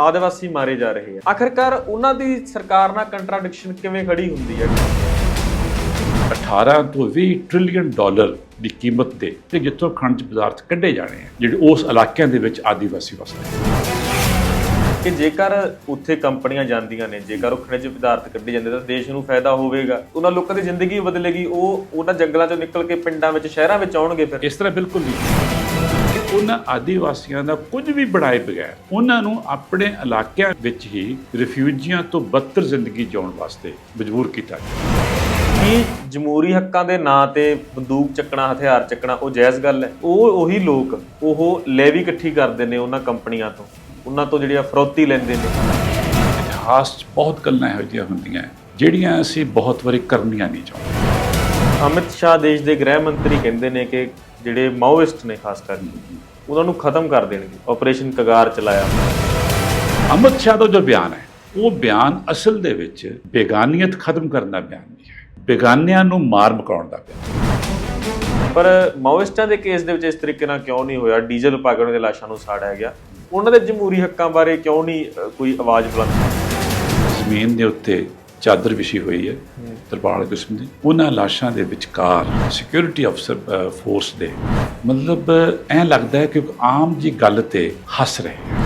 ਆਦਿਵਾਸੀ ਮਾਰੇ ਜਾ ਰਹੇ ਆ। ਆਖਰਕਾਰ ਉਹਨਾਂ ਦੀ ਸਰਕਾਰ ਨਾਲ ਕੰਟਰਾਡਿਕਸ਼ਨ ਕਿਵੇਂ ਖੜੀ ਹੁੰਦੀ ਹੈ? 18 ਤੋਂ 20 ਟ੍ਰਿਲੀਅਨ ਡਾਲਰ ਦੀ ਕੀਮਤ ਦੇ ਤੇ ਜਿੱਥੋਂ ਖਣਿਜ ਪਦਾਰਥ ਕੱਢੇ ਜਾਣੇ ਆ, ਜਿਹੜੇ ਉਸ ਇਲਾਕਿਆਂ ਦੇ ਵਿੱਚ ਆਦੀਵਾਸੀ ਵਸਦੇ ਕਿ ਜੇਕਰ ਉੱਥੇ ਕੰਪਨੀਆਂ ਜਾਂਦੀਆਂ ਨੇ ਜੇਕਰ ਉਹ ਖਣਿਜ ਪਦਾਰਥ ਕੱਢੇ ਜਾਂਦੇ ਤਾਂ ਦੇਸ਼ ਨੂੰ ਫਾਇਦਾ ਹੋਵੇਗਾ। ਉਹਨਾਂ ਲੋਕਾਂ ਦੀ ਜ਼ਿੰਦਗੀ ਬਦਲੇਗੀ ਉਹ ਉਹਨਾਂ ਜੰਗਲਾਂ ਚੋਂ ਨਿਕਲ ਕੇ ਪਿੰਡਾਂ ਵਿੱਚ ਸ਼ਹਿਰਾਂ ਵਿੱਚ ਆਉਣਗੇ ਫਿਰ। ਇਸ ਤਰ੍ਹਾਂ ਬਿਲਕੁਲ ਨਹੀਂ। ਉਹਨਾਂ ਆਦੀਵਾਸੀਆਂ ਦਾ ਕੁਝ ਵੀ ਬਣਾਏ ਬਗੈਰ ਉਹਨਾਂ ਨੂੰ ਆਪਣੇ ਇਲਾਕਿਆਂ ਵਿੱਚ ਹੀ ਰਿਫਿਊਜੀਆਂ ਤੋਂ ਬੱਤਰ ਜ਼ਿੰਦਗੀ ਜਿਉਣ ਵਾਸਤੇ ਮਜਬੂਰ ਕੀਤਾ ਗਿਆ। ਕੀ ਜਮਹੂਰੀ ਹੱਕਾਂ ਦੇ ਨਾਂ ਤੇ ਬੰਦੂਕ ਚੱਕਣਾ ਹਥਿਆਰ ਚੱਕਣਾ ਉਹ ਜਾਇਜ਼ ਗੱਲ ਹੈ? ਉਹ ਉਹੀ ਲੋਕ ਉਹ ਲੈਵੀ ਇਕੱਠੀ ਕਰਦੇ ਨੇ ਉਹਨਾਂ ਕੰਪਨੀਆਂ ਤੋਂ। ਉਹਨਾਂ ਤੋਂ ਜਿਹੜੀਆਂ ਫਰੋਤੀ ਲੈਂਦੇ ਨੇ। ਇਤਿਹਾਸ 'ਚ ਬਹੁਤ ਗੱਲਾਂ ਇਹੋ ਜਿਹੀਆਂ ਹੁੰਦੀਆਂ ਜਿਹੜੀਆਂ ਅਸੀਂ ਬਹੁਤ ਵਾਰੀ ਕਰਨੀਆਂ ਨਹੀਂ ਚਾਹੁੰਦੇ। ਅਮਿਤ ਸ਼ਾਹ ਦੇਸ਼ ਦੇ ਗ੍ਰਹਿ ਮੰਤਰੀ ਕਹਿੰਦੇ ਨੇ ਕਿ ਜਿਹੜੇ ਮਾਓਇਸਟ ਨੇ ਖਾਸ ਕਰਕੇ ਉਹਨਾਂ ਨੂੰ ਖਤਮ ਕਰ ਦੇਣਗੇ ਆਪਰੇਸ਼ਨ ਕਗਾਰ ਚਲਾਇਆ। ਅਮਿਤ ਸ਼ਾਹ ਦਾ ਜੋ ਬਿਆਨ ਹੈ ਉਹ ਬਿਆਨ ਅਸਲ ਦੇ ਵਿੱਚ ਬੇਗਾਨੀਅਤ ਖਤਮ ਕਰਨ ਦਾ ਬਿਆਨ ਨਹੀਂ ਹੈ ਬੇਗਾਨਿਆਂ ਨੂੰ ਮਾਰ ਮਕਾਉਣ ਦਾ ਬਿਆਨ ਪਰ ਮਾਓਇਸਟਾਂ ਦੇ ਕੇਸ ਦੇ ਵਿੱਚ ਇਸ ਤਰੀਕੇ ਨਾਲ ਕਿਉਂ ਨਹੀਂ ਹੋਇਆ? ਡੀਜ਼ਲ ਪਾ ਕੇ ਉਹਨਾਂ ਦੇ ਲਾਸ਼ਾਂ ਨੂੰ ਸਾੜਿਆ ਗਿਆ। ਉਹਨਾਂ ਦੇ ਜਮਹੂਰੀ ਹੱਕਾਂ ਬਾਰੇ ਕਿਉਂ ਨਹੀਂ ਕੋਈ ਆਵਾਜ਼ ਬੁਲੰਦ? ਜ਼ਮੀਨ ਦੇ ਉੱਤੇ ਚਾਦਰ ਵਿਛੀ ਹੋਈ ਹੈ ਤਰਪਾਲ ਕਿਸਮ ਦੀ। ਉਹਨਾਂ ਲਾਸ਼ਾਂ ਦੇ ਵਿਚਕਾਰ ਸਿਕਿਉਰਿਟੀ ਅਫਸਰ ਫੋਰਸ ਦੇ। ਮਤਲਬ ਐਂ ਲੱਗਦਾ ਹੈ ਕਿ ਆਮ ਜੀ ਗੱਲ ਤੇ ਹੱਸ ਰਹੇ